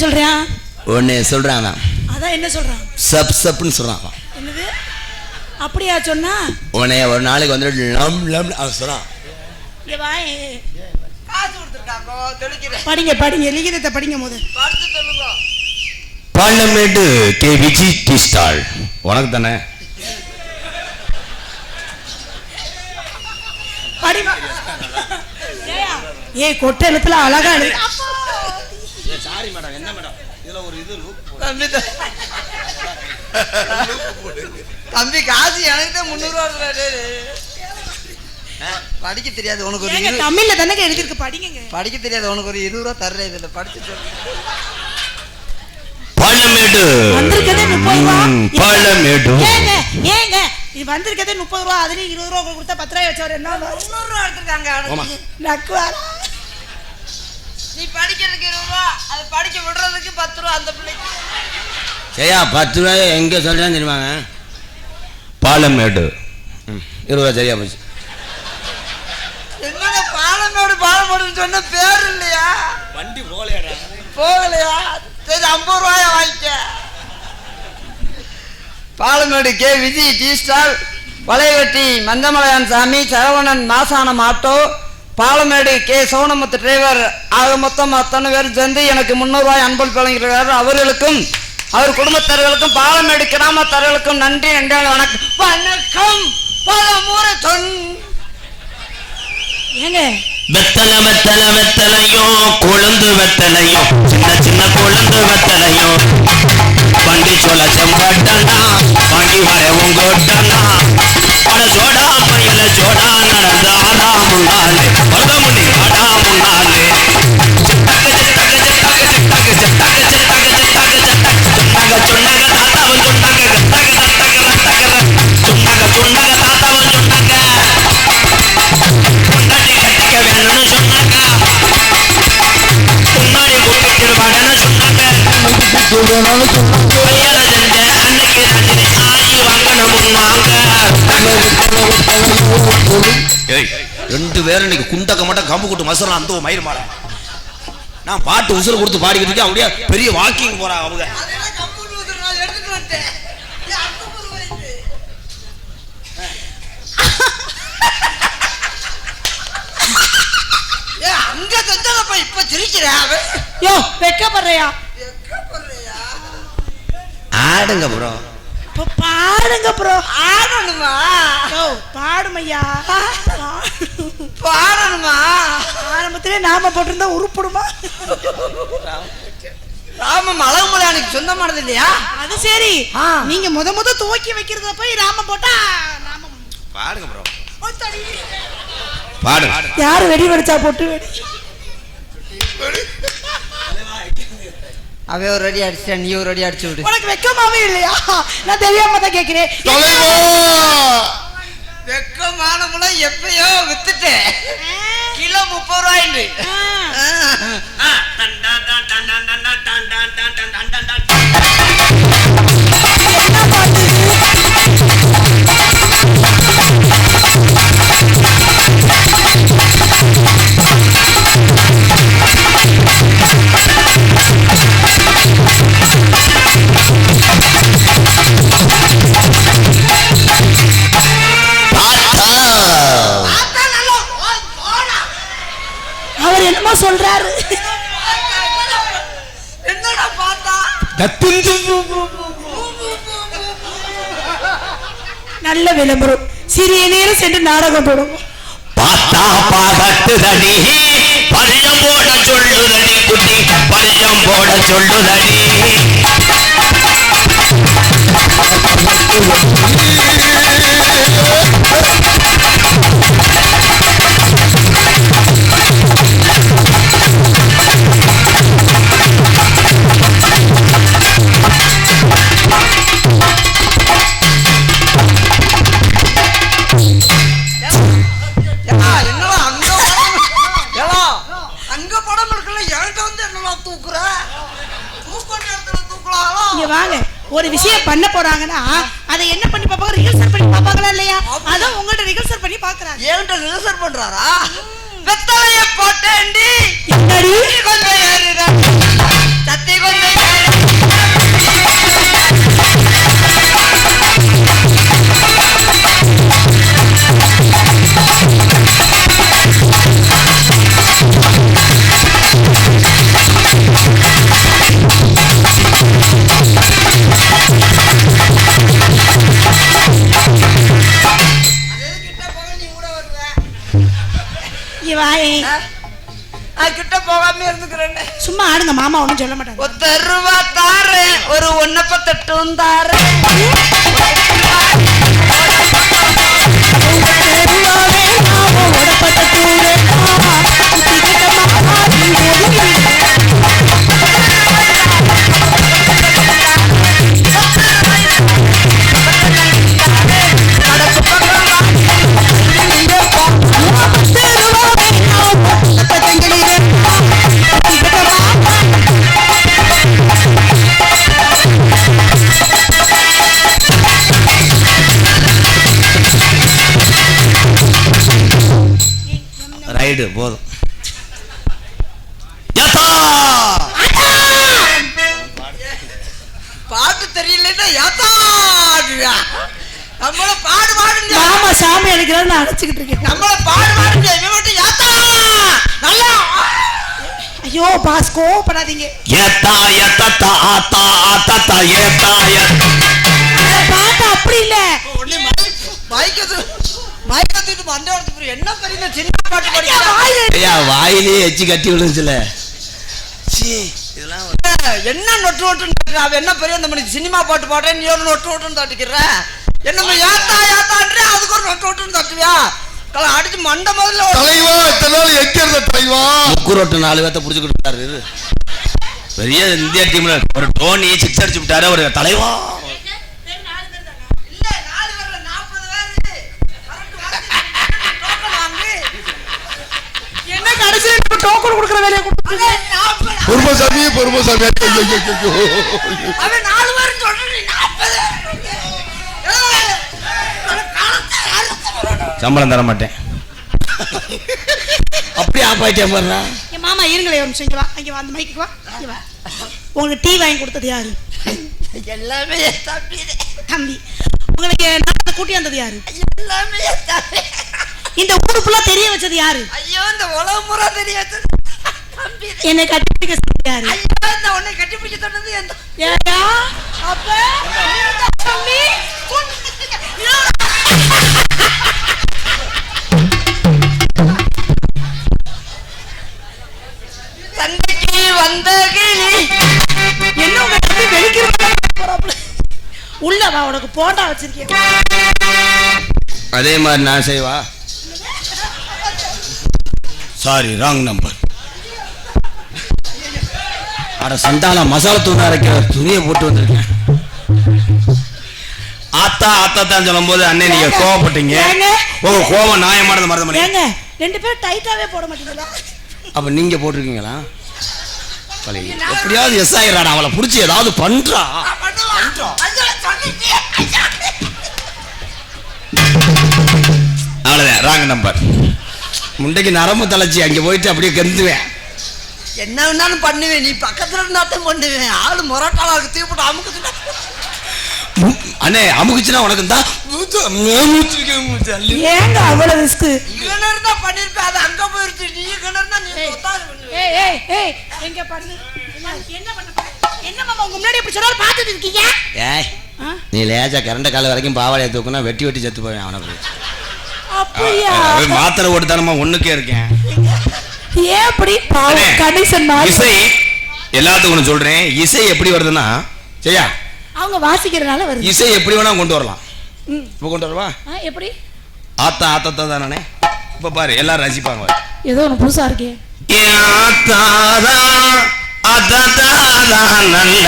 சொல்றியா? ஒன்னு சொல்றான் அதான் என்ன சொல்றான்? சப் சப்னு சொல்றான் என்னது? அப்படியா சொன்னா? உன்னைய ஒரு நாளைக்கு வந்துட்டு லம் லம் அவன் சொல்றான். படிங்க படிங்க. லிகிதத்தை படிங்க சொல்லுங்க. பார்லமெண்ட் கே. விஜி டி. ஸ்டால். உனக்கு தானே? படி ஏய் கொட்டை எழுத்துல அழகா சாரி மேடம் என்ன மேடம் இதுல ஒரு இது தம்பி தம்பி காசு எனக்கு தான் முந்நூறுவா படிக்க தெரியாது உனக்கு ஒரு தமிழ்ல தானே எழுதிருக்கு படிங்க படிக்க தெரியாது உனக்கு ஒரு இருபது ரூபா தர்றேன் இதுல படிச்சு ரூபா. பார்லமெண்ட் ஏங்க ஏங்க இது வந்திருக்கதே முப்பது ரூபா அதுலயும் இருபது ரூபா கொடுத்தா பத்து ரூபாய் வச்சவர் என்ன? முந்நூறுவா எடுத்துருக்காங்க ஆமா. நக்குவாரா நீ படிக்கிறதுக்கு இருபது ரூபா அது படிக்க விடுறதுக்கு பத்து ரூபா அந்த பிள்ளைக்கு. சரியா பத்து ரூபாய் எங்க சொல்றேன்னு தெரியுமாங்க? பார்லமெண்ட் இருபது ரூபா சரியா போச்சு. என்னங்க பாலமேடு பாலமேடுன்னு சொன்ன பேர் இல்லையா? வண்டி போகலையாடா? போகலையா? சரி ஐம்பது ரூபாய வாங்கிக்க. Palamedu K. Vijay T stall வளைவெட்டி மந்தமலையான் சாமி Saravanan Masanam auto Palamedu K. Sonamuthu driver. ஆக மொத்தம் அத்தனை பேரும் சேர்ந்து எனக்கு முந்நூறுவாய் அன்பளிப்பு வழங்கியிருக்கிறார் அவர்களுக்கும் அவர் குடும்பத்தார்களுக்கும் பாலமேடு கிராமத்தார்களுக்கும் நன்றி நன்றி வணக்கம். வணக்கம் பல முறை சொன் ஏங்க? வெத்தல வெத்தல வெத்தலையோ கொழுந்து வெத்தலையோ சின்ன சின்ன கொழுந்து வெத்தலையோ. வண்டி சொல்ல செம்பட்டனா வாங்கி வர உங்கோட்டனா. அட ஜோடா பையல ஜோடா நடந்தாடா முன்னாலே வந்த முன்னி ஆடா முன்னாலே. கல்யாணம் செஞ்ச அன்னைக்கு ரெண்டு பேரும் இன்னைக்கு குண்டக்க மட்டும் கம்பு கூட்டு மசரம் அந்த மயிர் மாலை. நான் பாட்டு உசுறு கொடுத்து பாடிக்கிட்டு இருக்கேன் அப்படியே பெரிய வாக்கிங் போறாங்க அவங்க. அங்க தந்ததப்ப இப்ப சிரிக்கிற அவன். யோ வெக்கப்படுறியா? ஆடுங்க ப்ரோ இப்ப பாடுங்க ப்ரோ ஆடணுமா? பாடுமையா? பாடணுமா? ஆரம்பத்திலே நாம போட்டிருந்தா உருப்படுமா? ராமம் அழகுமலையானுக்கு சொந்தமானது இல்லையா? அது சரி. நீங்க முத முத துவக்கி வைக்கிறத போய் ராம போட்டா நாம பாடுங்க ப்ரோ. பாடுங்க யாரு வெடி வெடிச்சா போட்டு வெடி. அவன் ஒரு அடி அடிச்சிட்டா நீ ஒரு அடி அடிச்சு விடு. உனக்கு வெக்கமாவே இல்லையா? நான் தெரியாம தான் கேக்குறேன் வெக்கமானமுல எப்பயோ வித்துட்டேன். கிலோ முப்பது ரூபாய்ண்டு. அவர் என்னமோ சொல்றாரு. நல்ல விளம்பரம். சிறிய நேரம் சென்று நாடகம் போடும். பார்த்தா பாகட்டுதடி பரியம் போட சொல்லுதடி குட்டி. பரியம் போட சொல்லுதடி. ஏம்மா, விஷயம் பண்ண போறாங்கன்னா அதை என்ன பண்ணி பார்ப்பாங்க? ரிஹர்சல் பண்ணி பார்ப்பாங்களா இல்லையா? அதான் உங்கள்ட்ட ரிஹர்சல் பண்ணி பாக்குறாங்க என்கிட்ட ரிஹர்சல் பண்றாரா? வெத்தலைய போட்டேன்டி. என்னடி? இருந்துக்கிறேன் சும்மா ஆடுங்க மாமா ஒண்ணும் சொல்ல மாட்டாங்க ஒத்த ரூபா தாரேன் ஒரு ஒன்னப்பத்தட்டும் தாரேன் ரைடு போதும். ஏத்தா! பாட்டு தெரியலன்னா நம்மள பாடு பாடுங்க. மாமா சாமி அடிக்கிறாரு நான் இருக்கேன். நம்மள பாடு பாடுங்க இவன் மட்டும் ஏத்தா நல்லா. ஐயோ பாஸ் கோவப்படாதீங்க. ஏத்தா, ஏத்தத்தா, ஆத்தா, ஆத்தத்தா, ஏத்தா, ஏ- அந்த பாட்டு அப்படி இல்ல. உடனே மைக்கத்து மண்டை என்ன பெரிய சின்ன பாட்டு படிக்கிறா? வாயில எச்சி கட்டி விழுந்துச்சுல. இதெல்லாம் என்ன நொட்டு நொட்டுன்னு பெரிய சினிமா பாட்டு பாடுறேன் நீ ஒரு நொட்டு நொட்டுன்னு தட்டிக்கிற? என்னமோ ஏத்தா ஏத்தான்றே அதுக்கு ஒரு நொட்டு நொட்டுன்னு தட்டுவியா? கல அடிச்சு மண்டை முதல்ல ஒரு- தலைவா இத்தனை நாள் எங்க இருந்த தலைவா? முக்கு ரோட்டு நாலு பேர்த்த புடிச்சுக்கிட்டு. பெரிய இந்தியா டீம்ல ஒரு டோனி சிக்ஸ் அடிச்சு விட்டாரு. ஒரு தலைவா இல்ல, நாலு பேர்ல நாற்பது பேரு. கரெக்ட் வாங்கி, டோக்கன் வாங்கி. என்ன கடைசியில நம்ம டோக்கன் கொடுக்குற வேலையை நாற்பது. பொறுமசாமி பொறுமசாமி. அவன் நாலு பேரும். சம்பளம் தர மாட்டேன் அப்படியே ஆப்பாயிட்டே பாருடா என் மாமா இருங்களே ஒரு நிமிஷம் இங்க வா இங்க வா அந்த மைக்கு வா இங்க வா உங்களுக்கு டீ வாங்கி கொடுத்தது யாரு எல்லாமே தம்பிதான். தம்பி உங்களுக்கு நாட்டை கூட்டி வந்தது யாரு எல்லாமே தம்பி. இந்த ஊரு ஃபுல்லா தெரிய வச்சது யாரு? ஐயோ இந்த உலக முறை தெரியாது தம்பி. என்னை கட்டிப்பிடிக்க சொன்னது யாரு? ஐயோ இந்த உன்னை கட்டிப்பிடிக்க சொன்னது தம்பி. ஏயா அப்ப தம்பி சண்டைக்கு வந்த கிளி என்ன உங்க தம்பி வெளிக்கிற உள்ள வா உனக்கு போட்டா வச்சிருக்கேன். அதே மாதிரி நான் செய்வா? சாரி ராங் நம்பர் அட சண்டால மசாலா தூண் அரைக்கிற துணியை போட்டு வந்திருக்கேன் ஆத்தா ஆத்தா தான் சொல்லும் போது அண்ணே நீங்க கோவப்பட்டீங்க? உங்க கோவம் நியாயமானது மறந்து பண்ணி ஏங்க ரெண்டு பேரும் டைட்டாவே போட மாட்டீங்களா அப்ப நீங்க போட்டிருக்கீங்களா பழைய. எப்படியாவது எஸ் ஆயிராடா அவளை புடிச்சு ஏதாவது பண்றா. அவ்வளவுதான் ராங் நம்பர் முண்டைக்கு நரம்பு தலைச்சி அங்க போயிட்டு அப்படியே கந்துவேன். என்ன வேணாலும் பண்ணுவேன். நீ பக்கத்துல இருந்தாட்டம் பண்ணுவேன். ஆளு முரட்டாளாக்கு தீப்பிட்டு அமுக்குதுன்னா அண்ணே அமுக்குச்சுன்னா உனக்கு தான் ஏங்க அவ்வளவு ரிஸ்க் இவன இருந்தா பண்ணிருப்பேன். அது அங்க போயிருச்சு நீ இவன இருந்தா நீ ஏய் ஏய் ஏய் எங்க பண்ணு. என்ன என்ன பண்ண போற? என்ன மாமா உங்க முன்னாடி இப்படி சொன்னாலும் பார்த்துட்டு இருக்கீங்க? ஏய்? நீ லேஜா கரண்ட கால வரைக்கும் பாவாடையை தூக்குனா வெட்டி வெட்டி செத்து போவேன் அவனை போய். அப்படியா? மாத்திரை ஓட்டுத்தானமா ஒண்ணுக்கே இருக்கேன். ஏன் அப்படி? பாவம் கணேசன். இசை எல்லாத்துக்கும் ஒண்ணு சொல்றேன். இசை எப்படி வருதுன்னா சரியா? அவங்க வாசிக்கிறதுனால வருது. இசை எப்படி வேணா கொண்டு வரலாம். இப்ப கொண்டு வரவா? எப்படி? ஆத்தா ஆத்தா தானே? இப்ப பாரு எல்லாரும் ரசிப்பாங்க ஏதோ ஒன்று புதுசா இருக்கே. நல்ல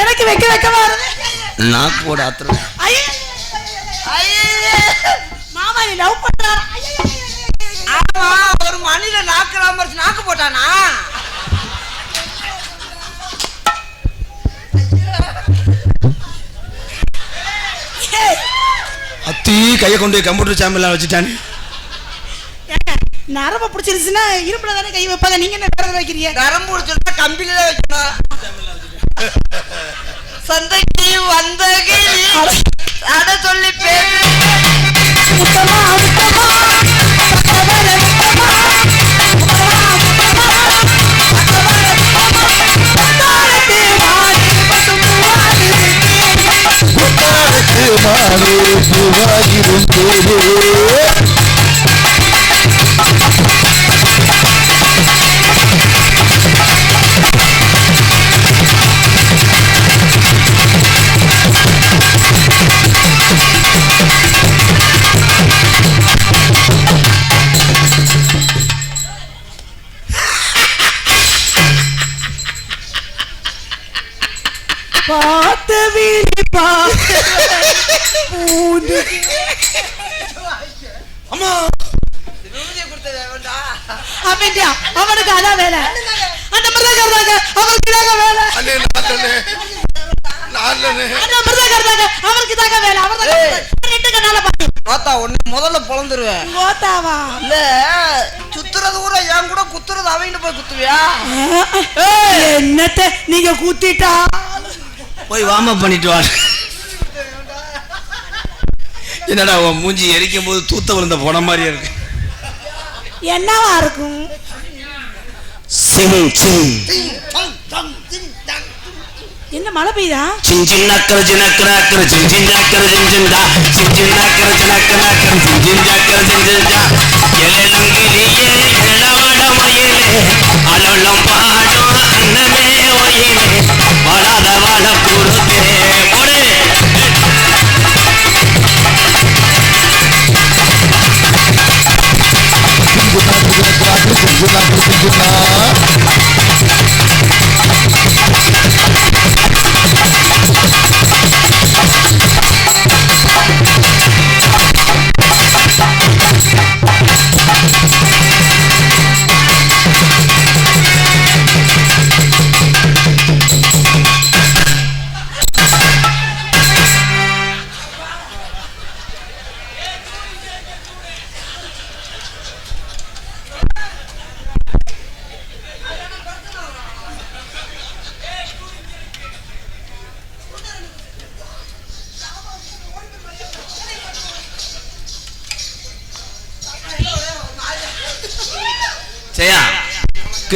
எனக்கு வைக்க வைக்க வருது. நாக்கு போட ஆத்திரம். ஐயே, மாமா நீ லவ் பண்றாரா மணில நாக்கு மறைச்சு நாக்கு போட்டானா? அத்தி கையை கொண்டு போய் கம்ப்யூட்டர் சேம்பர்ல வச்சுட்டானே. நரம்ப பிடிச்சிருச்சுன்னா இருப்புல தானே கை வைப்பாங்க. நீங்க என்ன வேற வைக்கிறீங்க? கரம்பு பிடிச்சிருந்தா கம்பியில தான் வைக்கணும் சந்தைக்கு வந்த அட. சொல்லி பேரு முத்தமா முத்தமா. புத்தாருக்கு பொழந்துருவேன் கோத்தாவா இல்ல சுத்துறது கூட என் கூட குத்துறது அவங்க போய் குத்துவியா? என்னத்த நீங்க கூத்திட்டா? போய் வார்ம் அப் பண்ணிட்டு வா. என்னடா உன் மூஞ்சி எரிக்கும் போது தூத்த விழுந்த போன மாதிரியே இருக்கு. என்னவா இருக்கும்? சிங் சிங் என்ன மழை பெய்யுதா சிங் சிங் நக்கர ஜினக்கர அக்கர சிங் சிங் ஜாக்கர ஜிங் ஜிங் டா சிங் சிங் நக்கர ஜினக்கர அக்கர சிங் சிங் ஜாக்கர ஜிங் ஜிங் டா எழலங்கிலியே எழவட மயிலே அலலம் பாடும் அன்னமே ஒயிலே. வளாத வாழ குருதே போடு. செஞ்சுனா செஞ்சுனா செய்யா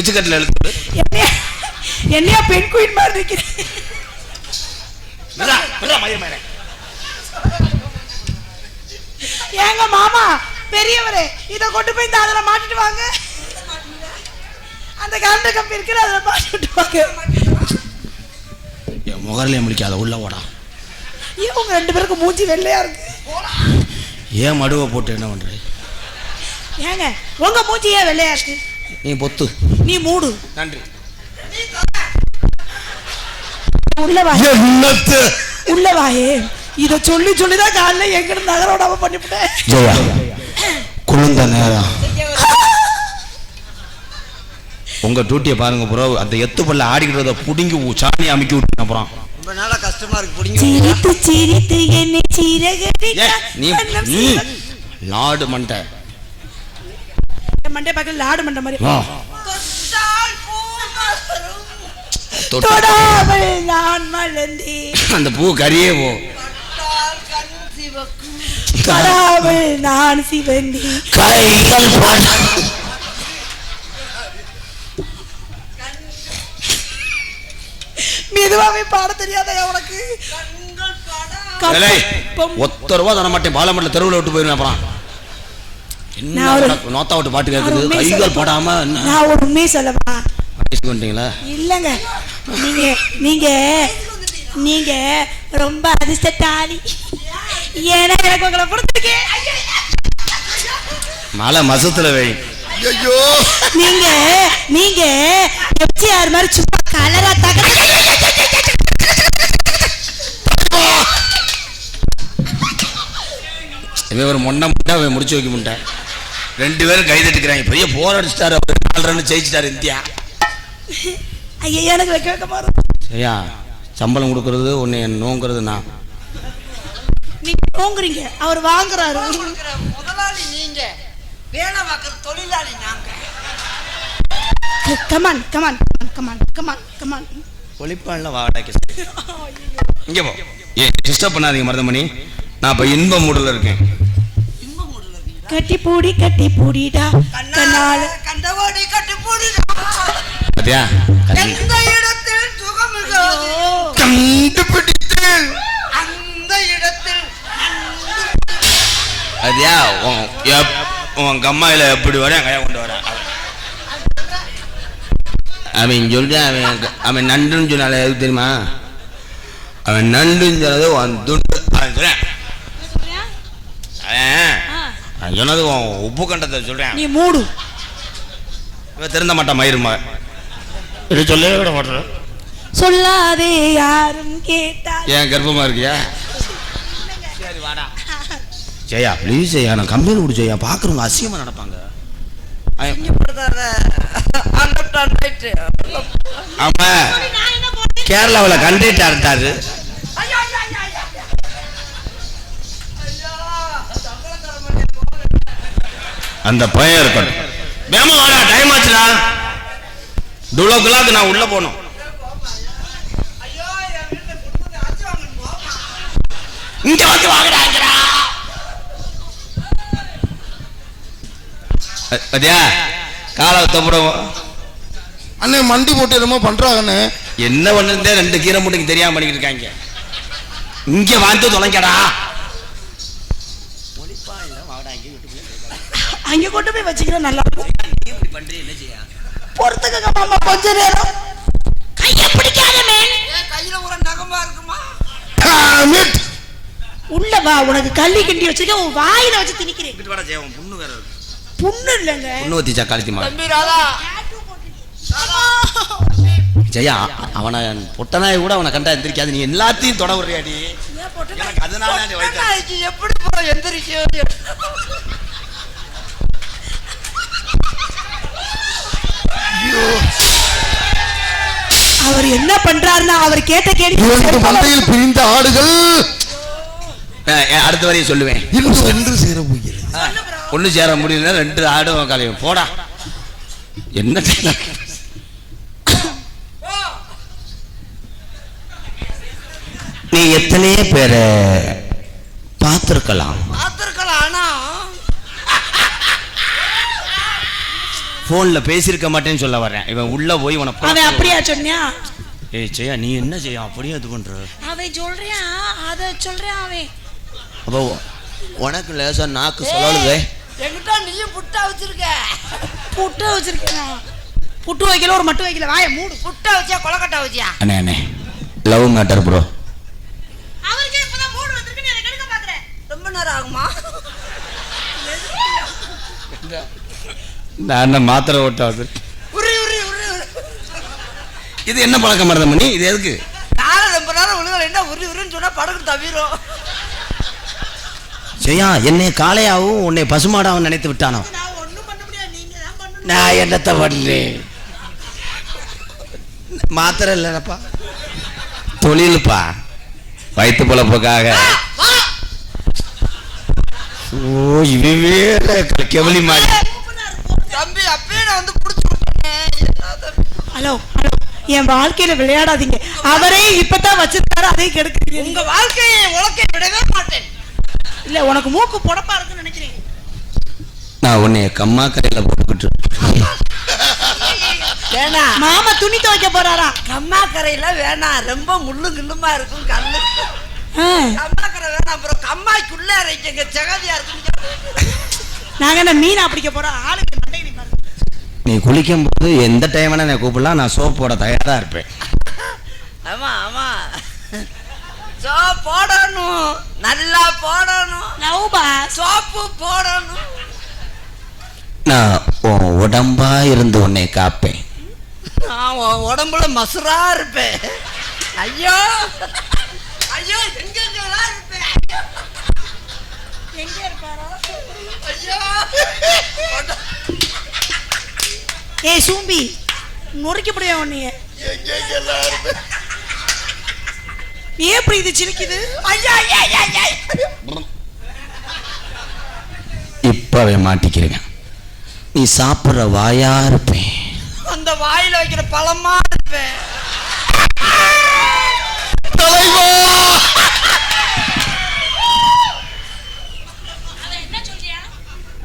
கிச்சுக்கட்டில் எழுத்து. என்னையா பெண் குயின் மாதிரி மயிரே. ஏங்க மாமா பெரியவரே இத கொண்டு போய் இந்த அதுல மாட்டிட்டு வாங்க. அந்த கரண்ட் கம்பி இருக்கிற அதுல மாட்டிட்டு வாங்க. என் முகரிலே முடிக்காத உள்ள ஓடா ஏன் உங்க ரெண்டு பேருக்கும் மூஞ்சி வெள்ளையா இருக்கு? ஏன் மடுவை போட்டு என்ன பண்ற ஏங்க உங்க மூஞ்சி ஏன் வெள்ளையா இருக்கு? நீ பொத்து. நீ மூடு. நன்றி. உள்ள வா என்னத்து? உள்ள வாயே. இத சொல்லி சொல்லி தான் காலைல எங்க இருந்து நகரோடாம பண்ணிவிட்டேன். ஜெயா குளிர்ந்த நேரம். உங்க டியூட்டியை பாருங்க ப்ரோ அந்த எத்து பல்ல ஆடிக்கிறத புடுங்கி சாணி அமுக்கி விட்டு அப்புறம். ரொம்ப நாளா கஷ்டமா இருக்கு பிடிங்க சிரித்து சிரித்து என்னை சீரகடி ஏ நீ நீ லாடு மண்டை. மண்டே பக்கத்துல லாடு மண்டை மாதிரி. நான் மலர்ந்தேன். அந்த பூ கரியே போ. தொடாமல் நான் சிவந்தேன். கைகள் மெதுவாவே பாட தெரியாத உனக்கு? ஒத்த ரூபா தர மாட்டேன் பாலமட்டில் தெருவில் விட்டு போயிருவேன் அப்புறம். என்ன நோத்தா விட்டு பாட்டு கேட்குது கைகள் படாம நான் ஒரு உண்மையை நீங்க நீங்க நீங்க ரொம்ப அதிர்ஷ்டத்தாலி ஏன்னா எனக்கு உங்களை பிடிச்சிருக்கு. மழை மசத்துல வை. ஐயோ நீங்க மாதிரி சும்மா கலரா தக ஒரு மொண்டை முட்டை முடிச்சு வைக்க முட்டேன் ரெண்டு பேரும் கை தட்டுக்கிறாங்க. பெரிய போர் அடிச்சிட்டாரு அவர். நாலு ரன் ஜெயிச்சிட்டாரு இந்தியா. ஐயா எனக்கு மாறும் சரியா சம்பளம் கொடுக்கறது உன்னை நோங்கிறது நான். நீங்க தூங்குறீங்க அவர் வாங்குறாரு. முதலாளி நீங்க. வேலை பார்க்குற தொழிலாளி நாங்க. Come on come on come on come on come on ஒளிப்பான்ல வாடகைக்கு இங்க போ. ஏ டிஸ்டர்ப் பண்ணாதீங்க மருதமணி. நான் இப்ப இன்ப மூடல இருக்கேன். கட்டி பூடி கட்டி பூடிடா கண்ணால கண்டவாடி கட்டி பாத்தியா? எந்த இடத்தில் சுகம் கண்டுபிடித்தேன் அந்த இடத்தில் பாத்தியா? உன் கம்மாயில எப்படி வர கையா கொண்டு வர. அவன் சொல்லிட்டு அவன் அவன் நண்டுன்னு சொன்னால எதுக்கு தெரியுமா? அவன் நண்டுன்னு சொன்னது உன் அவன் சொல்றேன் அவன் அவன் சொன்னது உப்பு கண்டத்தை சொல்றேன். நீ மூடு. இவன் திருந்த மாட்டான் மயிர் மகன் இது சொல்லவே விட மாட்டேன் சொல்லாதே யாரும் கேட்டா ஏன் கர்ப்பமா இருக்கியா? சரி வாடா. ஜெயா ப்ளீஸ் ஜெயா நான் கம்பெனி விடு ஜெயா. பார்க்குறவங்க அசியமா நடப்பாங்க. அவன் ஆமா. கேரளாவில் கண்டக்டர் இருந்தாரு அந்த பையன் இருக்கட்டும். வேமா வாடா டைம் ஆச்சுடா. டுவெல் ஓ கிளாக் நான் உள்ள போகணும் இங்க வந்து வாங்கடாங்கடா பாத்தியா? காலை தப்புடும் அண்ணே மண்டி போட்டு என்னமோ பண்றாங்கண்ணே. என்ன பண்ணுறதே ரெண்டு கீரை மூட்டைக்கு தெரியாம பண்ணிக்கிட்டு இருக்காங்க. இங்க வந்து தொலைங்கடா. அங்க கொண்டு போய் வச்சுக்கிறேன் நல்லா இருக்கும். மாமா கொஞ்ச நேரம். கைய பிடிக்காத மேன். கையில ஒரு நகமா இருக்குமா? Damn it! உள்ள வா உனக்கு கள்ளி கிண்டி வச்சிருக்க உன் வாயில வச்சு திணிக்கிறேன். புண்ணு வேற இருக்கு. புண்ணு இல்லைங்க. புண்ணு தம்பி ராதா. ஜெயா அவனை பொட்டனாய் கூட அவனை கண்டா எந்திரிக்காது. நீ எல்லாத்தையும் தொட விடுறியாடி எனக்கு அதனால எப்படி போ எந்திரிக்க? அவர் என்ன பண்றாருன்னா அவர் கேட்ட கேள்வி மந்தையில் பிரிந்த ஆடுகள் அடுத்த வரையும் சொல்லுவேன். இன்று ஒன்று சேர போகிறது. ஒண்ணு சேர முடியல ரெண்டு ஆடும் கலையும். போடா. என்ன? நீ எத்தனையோ பேரை பார்த்துருக்கலாம் பார்த்திருக்கலாம் ஆனா போன்ல பேசியிருக்க மாட்டேன்னு சொல்ல வரேன் இவன் உள்ள போய் உன அவன் அப்படியா சொன்னியா? ஏய் ஜெயா நீ என்ன செய்ய அப்படியே இது பண்ற? அவன் சொல்றான் அத சொல்றான் அவன். அப்போ உனக்கு லேசா நாக்கு சொல்லலுதே என்கிட்ட நீயும் புட்டா வச்சிருக்க. புட்டு வச்சிருக்கேன் புட்டு வைக்கல ஒரு மட்டு வைக்கல. வாய மூடு. புட்டா வச்சியா கொலக்கட்டா வச்சியா? அண்ணே அண்ணே லவ் மேட்டர் ப்ரோ அவருக்கு இப்பதான் மூடு வந்திருக்கு நீ அதை கெடுக்க பாக்குற ரொம்ப நேரம் ஆகுமா? இந்த அண்ணன் மாத்திரை ஓட்டாது. இது என்ன பழக்கம் மருதம் பண்ணி இது எதுக்கு? காலை ரொம்ப நேரம் விழுகல என்ன உரி உரின்னு சொன்னா படகு தவிரும். ஜெயா என்னை காளையாவும் உன்னை பசுமாடாவும் நினைத்து விட்டானோ? நான் நான் என்னத்த பண்ணேன்? மாத்திரை இல்லைனப்பா தொழிலுப்பா. வயிற்று பொழப்புக்காக. ஓ வேற கெவலி மாதிரி. நான் வந்து புடிச்சு? ஹலோ ஹலோ என் வாழ்க்கையில விளையாடாதீங்க. அவரே இப்பதான் வச்சிருக்காரு அதையும் கெடுக்குறீங்க உங்க வாழ்க்கையை உலக்கை விடவே மாட்டேன். இல்ல உனக்கு மூக்கு புடப்பா இருக்குன்னு நினைக்கிறேன் நான் உன்னை கம்மா கரையில் போட்டுக்கிட்டு ஏன்னா மாமா துணி துவைக்க போறாரா? கம்மா கரையில வேணாம் ரொம்ப முள்ளு கிள்ளுமா இருக்கும் கல்லு. ஆ, கம்மா கரை வேணாம் அப்புறம் கம்மாய்க்குள்ள இறைக்கங்க செகதியா இருக்கும் நாங்க என்ன மீனா பிடிக்க போறோம்? ஆளுக்கு நீ குளிக்கும் போது எந்த டைம் வேணால் நான் கூப்பிடலாம். நான் சோப் போட தயாராக இருப்பேன். ஆமாம் ஆமா. சோப் போடணும். நல்லா போடணும். நவுபா சோப்பு போடணும். நான் உன் உடம்பா இருந்து உன்னை காப்பேன். நான் உடம்புல மசுரா இருப்பேன். ஐயோ. ஐயோ எங்கெங்கெல்லாம் இருப்பேன்? எங்க இருப்பாரோ ஐயோ. ஏய் சூம்பி நொறுக்கப்படுவேன் உன்னைய? ஏன் இப்படி இது சிரிக்குது? ஐயா ஐயா ஐயா ஐயா. இப்பவே மாட்டிக்கிறேங்க. நீ சாப்பிட்ற வாயா இருப்பேன் அந்த வாயில வைக்கிற பழமா இருப்பேன்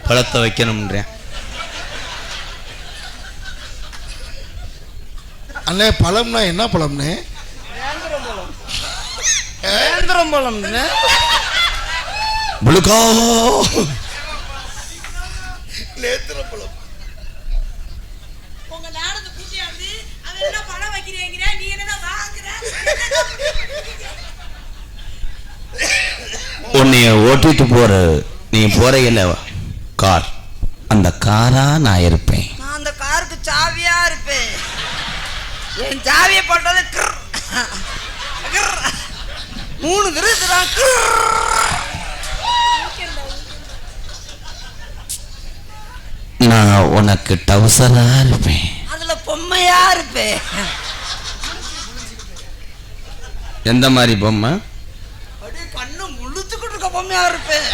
பழத்தை வைக்கணும்ன்றேன். அண்ணே பழம்னா என்ன பழம்னே? நேந்திரம் பழம் நேத்திர பழம் உன்னைய ஓட்டிட்டு போற நீ போறையில கார். அந்த காரா நான் இருப்பேன் நான் அந்த காருக்கு சாவியா இருப்பேன் என் சாவியை போட்டது. மூணு திருத்துறான் நான் உனக்கு டவுசரா இருப்பேன். அதுல பொம்மையா இருப்பேன். எந்த மாதிரி பொம்மை? கண்ணு முழுத்துக்கிட்டு இருக்க பொம்மையா இருப்பேன்.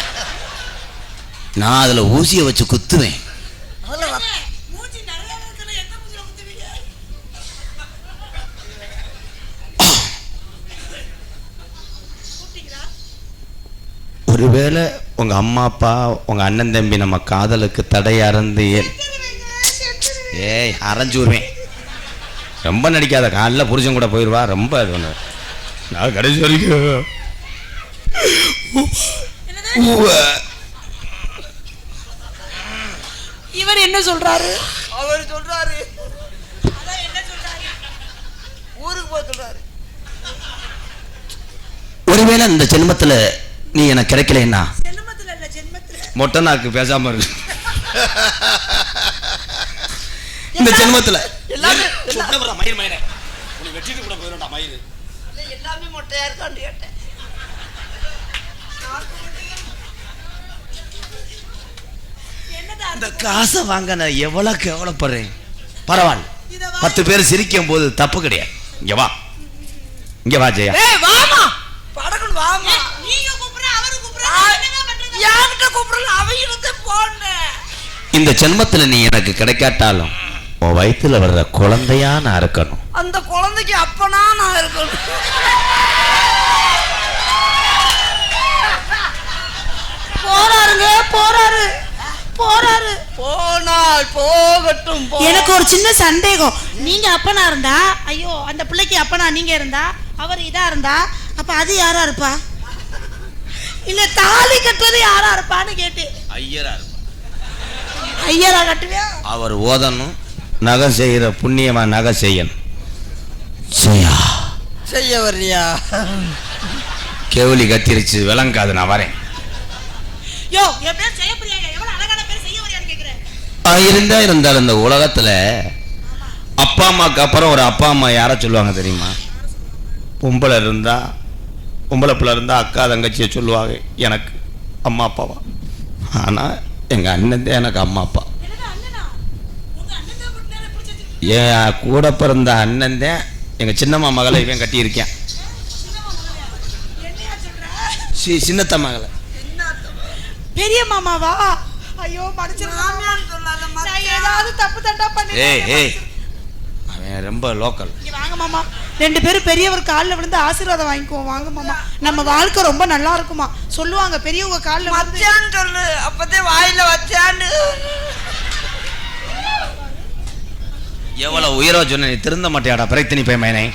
நான் அதுல ஊசியை வச்சு குத்துவேன் அதுல வ- மூஞ்சி நிறைய இருக்குல்ல எந்த மூஞ்சில குத்துவீங்க கூப்பிட்டீங்களா ஒருவேளை உங்க அம்மா அப்பா உங்க அண்ணன் தம்பி நம்ம காதலுக்கு தடையா இருந்து ஏய் அரைஞ்சு விடுவேன். ரொம்ப நடிக்காத காலைல புருஷன் கூட போயிடுவா ரொம்ப இது ஒன்று நான் கடைசி வரைக்கும் இவர் என்ன சொல்றாரு? அவர் சொல்றாரு. அதான் என்ன சொல்றாரு? ஊருக்கு போய் சொல்றாரு. ஒருவேளை இந்த ஜென்மத்துல நீ எனக்கு கிடைக்கலன்னா? மொட்டை நாக்கு பேசாம இருக்கு இந்த ஜென்மத்துல. இந்த காசை வாங்க நான் எவ்வளவு கேவலப்படுறேன். பரவாயில்ல. பத்து பேர் சிரிக்கும் போது தப்பு கிடையாது. இங்க வா. இங்க வா ஜெயா. வாமா. வாமா. கூப்பிடல அவங்க போனேன் இந்த ஜென்மத்துல நீ எனக்கு கிடைக்காட்டாலும் உன் வயித்துல வர்ற குழந்தையா நான் இருக்கணும். அந்த குழந்தைக்கு அப்பனா நான் இருக்கணும். போறாருங்க போறாரு போறாரு. போனால் போகட்டும் போ. எனக்கு ஒரு சின்ன சந்தேகம். நீங்க அப்பனா இருந்தா? ஐயோ அந்த பிள்ளைக்கு அப்பனா நீங்க இருந்தா? அவர் இதா இருந்தா? அப்ப அது யாரா இருப்பா? இல்ல தாலி கட்டுறது யாரா இருப்பான்னு கேட்டு. ஐயரா ஐயரா கட்டுவியா அவர் ஓதணும் நகை செய்யற புண்ணியமா நகை செய்யணும். ஜெயா செய்ய வர்றியா? கேவலி கத்திருச்சு விளங்காது நான் வரேன். யோ என் பேர் ஜெயப்பிரியாங்க. எவ்வளவு அழகான பேர் செய்ய வரையான்னு கேக்குறேன். இருந்தா இருந்தாலும் இந்த உலகத்துல அப்பா அம்மாக்கு அப்புறம் ஒரு அப்பா அம்மா யாரை சொல்லுவாங்க தெரியுமா? பொம்பளை இருந்தா பொம்பளை பிள்ளை இருந்தா அக்கா தங்கச்சியை சொல்லுவாங்க எனக்கு அம்மா அப்பாவா? ஆனா எங்க அண்ணன் தான் எனக்கு அம்மா அப்பா. என் கூட பிறந்த அண்ணன் தான் எங்க சின்னம்மா மகளை இவன் கட்டியிருக்கேன். சி சின்னத்த மகளை. பெரிய மாமாவா? ஐயோ மனுஷன் ஏதாவது தப்பு தண்டா பண்ணி ஏய் ஏய். அவன் ரொம்ப லோக்கல். வாங்க மாமா. ரெண்டு பேரும் பெரியவர் கால்ல விழுந்து ஆசீர்வாதம் வாங்கிக்குவோம் வாங்க மாமா. நம்ம வாழ்க்கை ரொம்ப நல்லா இருக்குமா? சொல்லுவாங்க பெரியவங்க கால்ல விழுந்து மச்சான்னு சொல்லு. அப்பதே வாயில வச்சான்னு. எவ்வளவு உயரா சொன்ன நீ திருந்த மாட்டியாடா பிறகு நீ போய் மயனே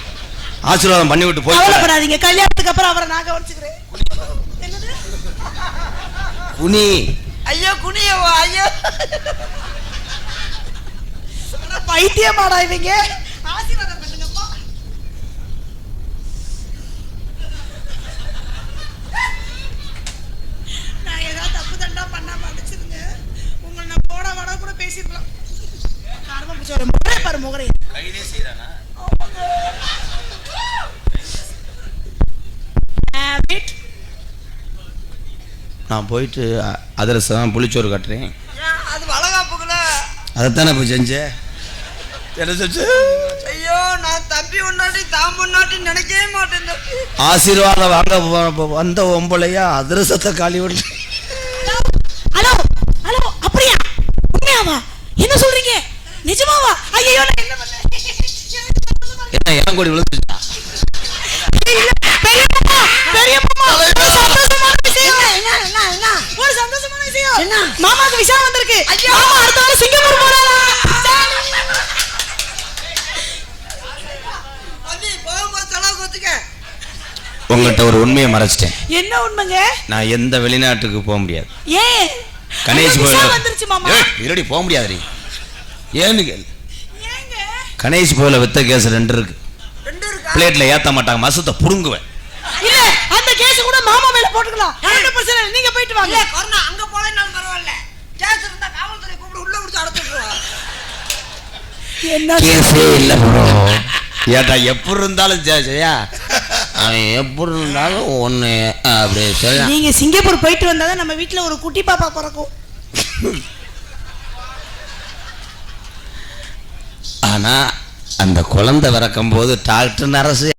ஆசீர்வாதம் பண்ணி விட்டு போய் கவலைப்படாதீங்க. கல்யாணத்துக்கு அப்புறம் அவரை நான் கவனிச்சுக்கிறேன். என்னது? குனி. ஐயோ குனியவா? ஐயோ. பைத்தியமாடா இவங்க. ஆசீர்வாதம் பண்ணுங்கப்பா நான் ஏதாவது தப்பு தண்டா பண்ணாம அடிச்சிருங்க. உங்களை நான் போட வட கூட பேசிருக்கலாம் காரணம் பிடிச்ச ஒரு முகரே பாரு முகரே. Habit. நான் போயிட்டு அதிரசம் புளிச்சோறு கட்டுறேன். அது வளகாப்புக்குள்ள அதைத்தானே இப்போ செஞ்சேன் என்ன சொல்லுச்சு ஐயோ நான் தம்பி முன்னாடி தான் முன்னாடி நினைக்கவே மாட்டேன். ஆசீர்வாதம் வாங்க வந்த ஒம்பளையா அதிரசத்தை காலி விட்டு சந்தோஷமான விஷயம். மாமாக்கு விஷயம். வந்திருக்கு. மாமா அடுத்த வாரம் சிங்கப்பூர் போறாரா தம்பி போகும்போது செலவுக்கு வச்சுக்க உங்கள்கிட்ட ஒரு உண்மையை மறைச்சிட்டேன். என்ன உண்மைங்க? நான் எந்த வெளிநாட்டுக்கு போக முடியாது. ஏன்? கணேஷ் இருடி போக முடியாதுடி. ஏன்னு கேளு. கணேஷ் போயில வித்த கேஸ் ரெண்டு இருக்கா. பிளேட்ல ஏத்த மாட்டாங்க மசத்தை புடுங்குவேன். இல்ல அந்த கேஸ் கூட மாமா மேல போட்டுக்கலாம். ஒண்ணும் பிரச்சனை இல்லை நீங்க போயிட்டு வாங்க. இல்ல கொரோனா அங்க போலனாலும் பரவாயில்ல. கேஸ் இருந்தா காவல்துறை கூப்பிட்டு உள்ள முடிச்சு அடைச்சிடுவா என்ன கேஸே இல்ல ப்ரோ ஏட்டா எப்படி இருந்தாலும் ஜெ- ஜெயா அவன் எப்படி இருந்தாலும் ஒன்று அப்படி சொல்ல நீங்க சிங்கப்பூர் போயிட்டு வந்தாதான் நம்ம வீட்ல ஒரு குட்டி பாப்பா பிறக்கும். ஆனா அந்த குழந்தை பிறக்கும் போது டாக்டர் நரசு